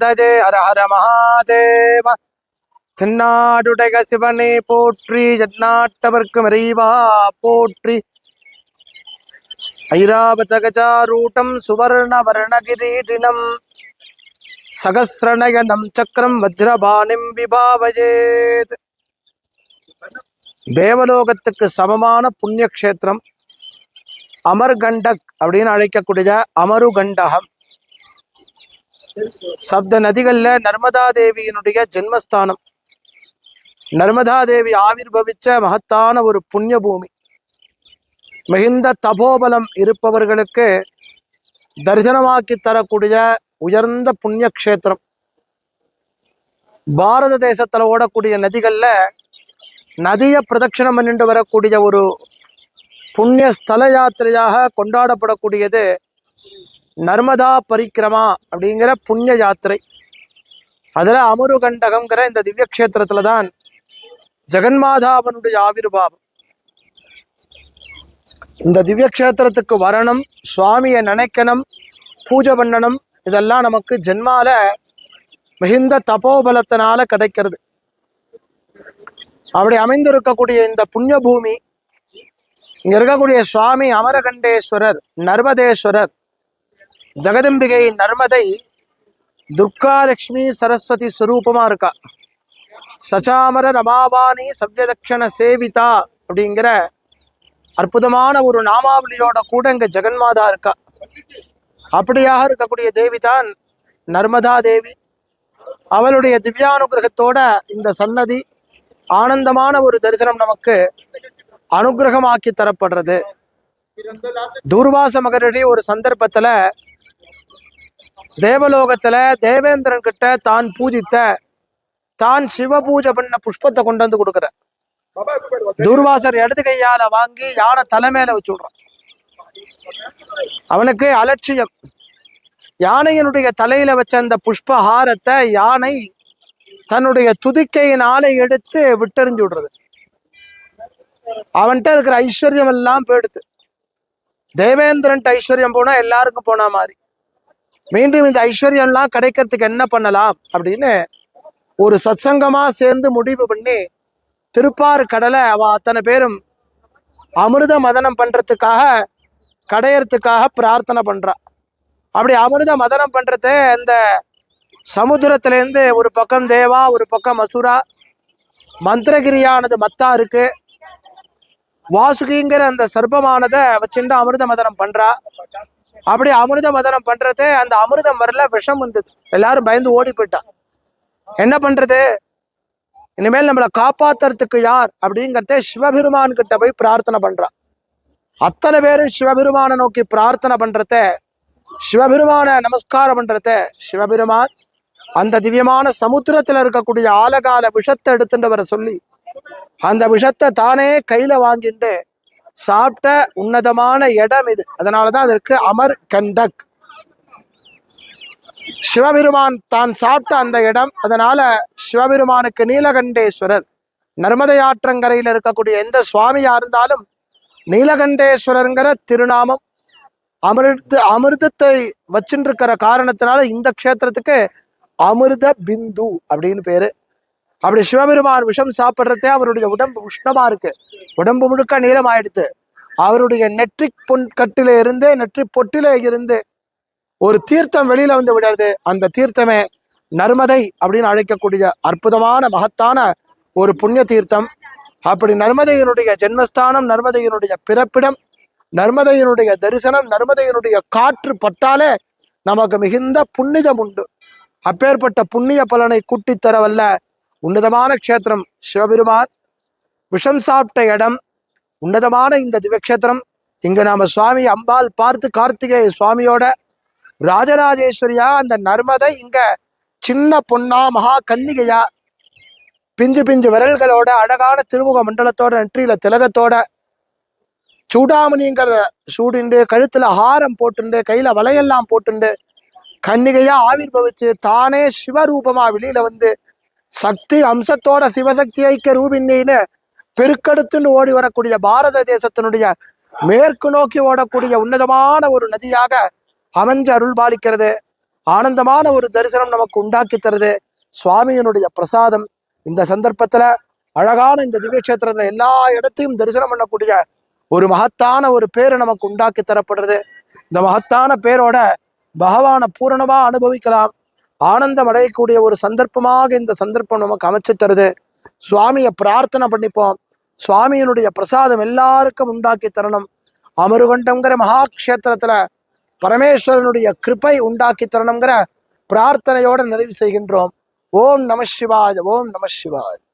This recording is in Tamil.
தஜே ஹர ஹர மகாதேவ. தென்னாடுடைய சிவனே போற்றி ஜன்னாட்டவர்க்கு மறைவா போற்றி. ஐராவதகஜாரூட்டம் சுவர்ண வர்ணகிரீடினம் சகசிரநயனம் சக்கரம் வஜ்ரபாணிம் விபாவஜேத் தேவலோகத்துக்கு சமமான புண்ணிய க்ஷேத்திரம் அமர்கண்டக் அப்படின்னு அழைக்கக்கூடிய அமருகண்டகம். சப்த நதிகள்ல நர்மதா தேவியினுடைய ஜென்மஸ்தானம். நர்மதா தேவி ஆவிர்வவிச்ச மகத்தான ஒரு புண்ணிய பூமி மிகுந்த தபோபலம் இருப்பவர்களுக்கு தரிசனமாக்கி தரக்கூடிய உயர்ந்த புண்ணிய கஷேத்திரம் பாரத தேசத்துல ஓடக்கூடிய நதிகள்ல நதியை பிரதட்சிணம் பண்ணிட்டு வரக்கூடிய ஒரு புண்ணிய ஸ்தல யாத்திரையாக கொண்டாடப்படக்கூடியது நர்மதா பரிக்கிரமா அப்படிங்கிற புண்ணிய யாத்திரை. அதில் அமருகண்டகங்கிற இந்த திவ்யக்ஷேத்திரத்தில் தான் ஜெகன்மாதாவனுடைய ஆவிர்வாவம் இந்த திவ்யக்ஷேத்திரத்துக்கு வரணும் சுவாமியை நினைக்கணும் பூஜை பண்ணணும் இதெல்லாம் நமக்கு ஜென்மால மிகுந்த தபோபலத்தினால கிடைக்கிறது. அப்படி அமைந்திருக்கக்கூடிய இந்த புண்ணிய பூமி இங்க இருக்கக்கூடிய சுவாமி அமரகண்டேஸ்வரர் நர்மதேஸ்வரர் ஜெகதம்பிகை நர்மதை துர்காலட்சுமி சரஸ்வதி ஸ்வரூபமாக இருக்கா? சச்சாமர ரமாபாணி சவ்யதக்ஷண சேவிதா அப்படிங்கிற அற்புதமான ஒரு நாமாவளியோட கூட இங்கே ஜெகன்மாதா இருக்கா. அப்படியாக இருக்கக்கூடிய தேவி தான் நர்மதா தேவி. அவளுடைய திவ்யானுகிரகத்தோட இந்த சன்னதி ஆனந்தமான ஒரு தரிசனம் நமக்கு அனுகிரகமாக்கி தரப்படுறது. தூர்வாச மகரடி ஒரு சந்தர்ப்பத்தில் தேவலோகத்துல தேவேந்திரன் கிட்ட தான் பூஜித்த தான் சிவ பூஜை பண்ண புஷ்பத்தை கொண்டு வந்து கொடுக்குற. தூர்வாசர் இடது கையால வாங்கி யானை தலைமையில வச்சு விடுறான். அவனுக்கு அலட்சியம். யானையினுடைய தலையில வச்ச அந்த புஷ்ப ஹாரத்தை யானை தன்னுடைய துதிக்கையினால எடுத்து விட்டெறிஞ்சு விடுறது. அவன்கிட்ட இருக்கிற ஐஸ்வர்யம் எல்லாம் போயிடுது. தேவேந்திரன்ட்ட ஐஸ்வர்யம் போனா எல்லாருக்கும் போன மாதிரி. மீண்டும் இந்த ஐஸ்வர்யம்லாம் கிடைக்கிறதுக்கு என்ன பண்ணலாம் அப்படின்னு ஒரு சத்சங்கமாக சேர்ந்து முடிவு பண்ணி திருப்பாறு கடலை அவ அத்தனை பேரும் அமிர்த மதனம் பண்ணுறதுக்காக கடையறதுக்காக பிரார்த்தனை பண்ணுறா அப்படி அமிர்த மதனம் பண்ணுறது அந்த சமுத்திரத்துலேருந்து ஒரு பக்கம் தேவா ஒரு பக்கம் மசூரா மந்திரகிரியானது மத்தா இருக்கு. வாசுகிங்கிற அந்த சர்ப்பமானதை வச்சுட்டு அமிர்த மதனம் பண்றா. அப்படி அமிர்த மதனம் பண்றது அந்த அமிர்தம் வரல விஷம் வந்தது. எல்லாரும் பயந்து ஓடி போயிட்டா. என்ன பண்றது? இனிமேல் நம்மளை காப்பாத்துறதுக்கு யார் அப்படிங்கிறத சிவபெருமான் கிட்ட போய் பிரார்த்தனை பண்றான் அத்தனை பேரும் சிவபெருமானை நோக்கி பிரார்த்தனை பண்றத சிவபெருமான நமஸ்காரம் பண்றத சிவபெருமான். அந்த திவ்யமான சமுத்திரத்துல இருக்கக்கூடிய ஆலகால விஷத்தை எடுத்துட்டு வர சொல்லி அந்த விஷத்தை தானே கையில வாங்கிட்டு சாப்பிட்ட உன்னதமான இடம் இது. அதனாலதான் அதற்கு அமர் கண்டக் சிவபெருமான் தான் சாப்பிட்ட அந்த இடம். அதனால சிவபெருமானுக்கு நீலகண்டேஸ்வரர். நர்மதை ஆற்றங்கரையில் இருக்கக்கூடிய எந்த சுவாமியா இருந்தாலும் நீலகண்டேஸ்வரருங்கிற திருநாமம் அமிர்த அமிர்தத்தை வச்சுட்டு இருக்கிற காரணத்தினால இந்த க்ஷேத்திரத்துக்கு அமிர்த பிந்து அப்படின்னு பேரு. அப்படி சிவபெருமான் விஷம் சாப்பிட்றதே அவருடைய உடம்பு உஷ்ணமா இருக்கு. உடம்பு முழுக்க நீளமாயிடுத்து. அவருடைய நெற்றிக் பொன் கட்டில இருந்து நெற்றி பொட்டில இருந்து ஒரு தீர்த்தம் வெளியில வந்து விடுறது. அந்த தீர்த்தமே நர்மதை அப்படின்னு அழைக்கக்கூடிய அற்புதமான மகத்தான ஒரு புண்ணிய தீர்த்தம். அப்படி நர்மதையினுடைய ஜென்மஸ்தானம் நர்மதையினுடைய பிறப்பிடம் நர்மதையினுடைய தரிசனம் நர்மதையினுடைய காற்று பட்டாலே நமக்கு மிகுந்த புண்ணியம் உண்டு. அப்பேற்பட்ட புண்ணிய பலனை கூட்டித்தரவல்ல உன்னதமான க்ஷேத்திரம் சிவபெருமான். விஷம் சாப்பிட்ட இடம் உன்னதமான இந்த திவ்யக்ஷேத்திரம். இங்கே நாம சுவாமி அம்பாள் பார்த்து கார்த்திகேய சுவாமியோட ராஜராஜேஸ்வரியா அந்த நர்மதை இங்கே சின்ன பொண்ணா மகா கன்னிகையா. பிஞ்சு பிஞ்சு விரல்களோட அழகான திருமுக மண்டலத்தோட நெற்றியில திலகத்தோட சூடாமணிங்கிறத சூடிண்டு கழுத்துல ஹாரம் போட்டுண்டு கையில வலையெல்லாம் போட்டுண்டு கன்னிகையா ஆவிர்பவிச்சு தானே சிவரூபமா வெளியில வந்து சக்தி அம்சத்தோட சிவசக்தி ஐக்கிய ரூபின்னு பெருக்கெடுத்துன்னு ஓடி வரக்கூடிய பாரத தேசத்தினுடைய மேற்கு நோக்கி ஓடக்கூடிய உன்னதமான ஒரு நதியாக அமைஞ்சு அருள் பாலிக்கிறது. ஆனந்தமான ஒரு தரிசனம் நமக்கு உண்டாக்கி தருது. சுவாமியினுடைய பிரசாதம். இந்த சந்தர்ப்பத்துல அழகான இந்த திவ்யக்ஷேத்திரத்துல எல்லா இடத்தையும் தரிசனம் பண்ணக்கூடிய ஒரு மகத்தான ஒரு பேரை நமக்கு உண்டாக்கி தரப்படுறது. இந்த மகத்தான பேரோட பகவானை பூரணமா அனுபவிக்கலாம். ஆனந்தம் அடையக்கூடிய ஒரு சந்தர்ப்பமாக இந்த சந்தர்ப்பம் நமக்கு அமைச்சு தருது. சுவாமியை பிரார்த்தனை பண்ணிப்போம். சுவாமியினுடைய பிரசாதம் எல்லாருக்கும் உண்டாக்கி தரணும். அமருகண்டங்கிற மகாக்ஷேத்திரத்துல பரமேஸ்வரனுடைய கிருப்பை உண்டாக்கி தரணுங்கிற பிரார்த்தனையோட நிறைவு செய்கின்றோம். ஓம் நம சிவாய ஓம் நம சிவாய.